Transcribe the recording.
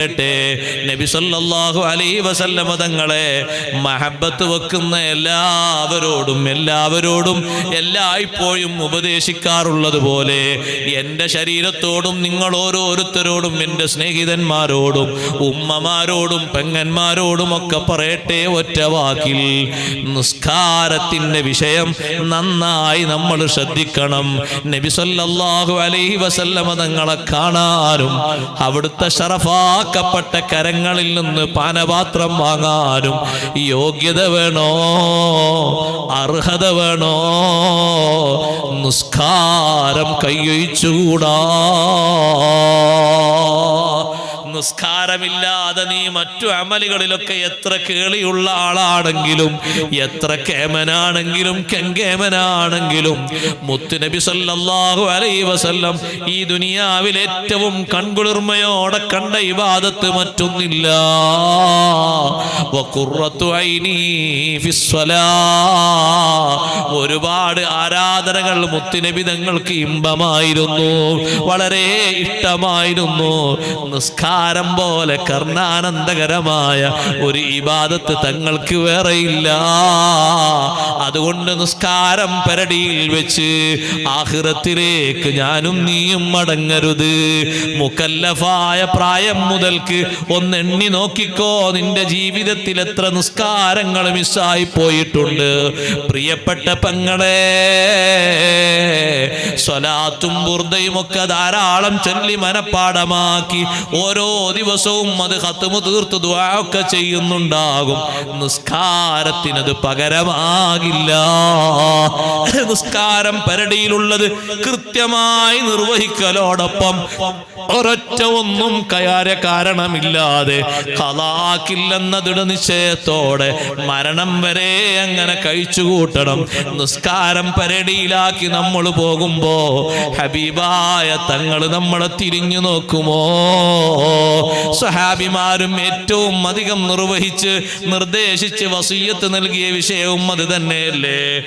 നബി സല്ലല്ലാഹു അലൈഹി വസല്ലമ തങ്ങളെ മഹബത്ത് വെക്കുന്ന എല്ലാവരോടും എല്ലാവരോടും എല്ലായ്പ്പോഴും ഉപദേശിക്കാറുള്ളത് പോലെ എന്റെ ശരീരത്തോടും നിങ്ങൾ ഓരോരുത്തരോടും എന്റെ സ്നേഹിതന്മാരോടും ഉമ്മമാരോടും പെങ്ങന്മാരോടും ഒക്കെ പറയട്ടെ ഒറ്റ വാക്കിൽ. നിസ്കാരത്തിന്റെ വിഷയം നന്നായി നമ്മൾ ശ്രദ്ധിക്കണം. നബി സല്ലല്ലാഹു അലൈഹി വസല്ലമ തങ്ങളെ കാണാനും അവിടുത്തെ ഷറഫാക്കപ്പെട്ട കരങ്ങളിൽ നിന്ന് പാനപാത്രം വാങ്ങാനും യോഗ്യത വേണോ? അർഹത വേണോ? നിസ്കാരം കൈയൊഴിച്ചുകൂടാ? നിസ്കാരമില്ലാതെ നീ മറ്റു അമലുകളിലൊക്കെ എത്ര കേളിയുള്ള ആളാണെങ്കിലും എത്ര കേമനാണെങ്കിലും കെങ്കേമനാണെങ്കിലും മുത്തുനബി സല്ലാഹു അലൈ വസല്ലം ഈ ദുനിയാവിൽ ഏറ്റവും കൺകുളിർമയോടെ കണ്ട ഇബാദത്ത് മറ്റൊന്നില്ല വക്കുറത്തു ഐനി ഫിസ്സലാ. ഒരുപാട് ആരാധനകൾ മുത്തുനബി തങ്ങൾക്ക് ഇമ്പമായിരുന്നു. വളരെ ഇഷ്ടമായിരുന്നു. നിസ്കാരം പോലെ കർണാനന്ദകരമായ ഒരു ഇബാദത്ത് തങ്ങൾക്ക് വേറെയില്ല. അതുകൊണ്ട് നിസ്കാരം പരടിയിൽ വെച്ച് ആഹൃതത്തിലേക്ക് ഞാനും നീയും മടങ്ങരുത്. മുക്കല്ലഫായ പ്രായം മുതൽക്ക് ഒന്നെണ്ണി നോക്കിക്കോ നിന്റെ ജീവിതത്തിൽ എത്ര നിസ്കാരങ്ങൾ മിസ്സായി പോയിട്ടുണ്ട്. പ്രിയപ്പെട്ട പെങ്ങളെ സ്വലാത്തും ബുർദയും ഒക്കെ ധാരാളം ചൊല്ലി മനപ്പാടമാക്കി ഓരോ ദിവസവും അത് ഹത്തുമു തീർത്ത് ദുആ ഒക്കെ ചെയ്യുന്നുണ്ടാകും. നിസ്കാരത്തിനത് പകരമാകില്ല. നിസ്കാരം പരടിയിലുള്ളത് കൃത്യമായി നിർവഹിക്കലോടൊപ്പം ഒരൊറ്റ ഒന്നും കയാര കാരണമില്ലാതെ ഹലാക്കില്ലെന്ന ദൃഢനിശ്ചയത്തോടെ മരണം വരെ അങ്ങനെ കഴിച്ചു കൂട്ടണം നിസ്കാരം പരടിയിലാക്കി നമ്മൾ പോകുമ്പോ ഹബീബായ തങ്ങൾ നമ്മളെ തിരിഞ്ഞു നോക്കുമോ? സഹാബിമാരും ഏറ്റവും അധികം നിർവഹിച്ച് നിർദ്ദേശിച്ച് വസീയത്ത് നൽകിയ വിഷയവും അത് തന്നെയല്ലേ?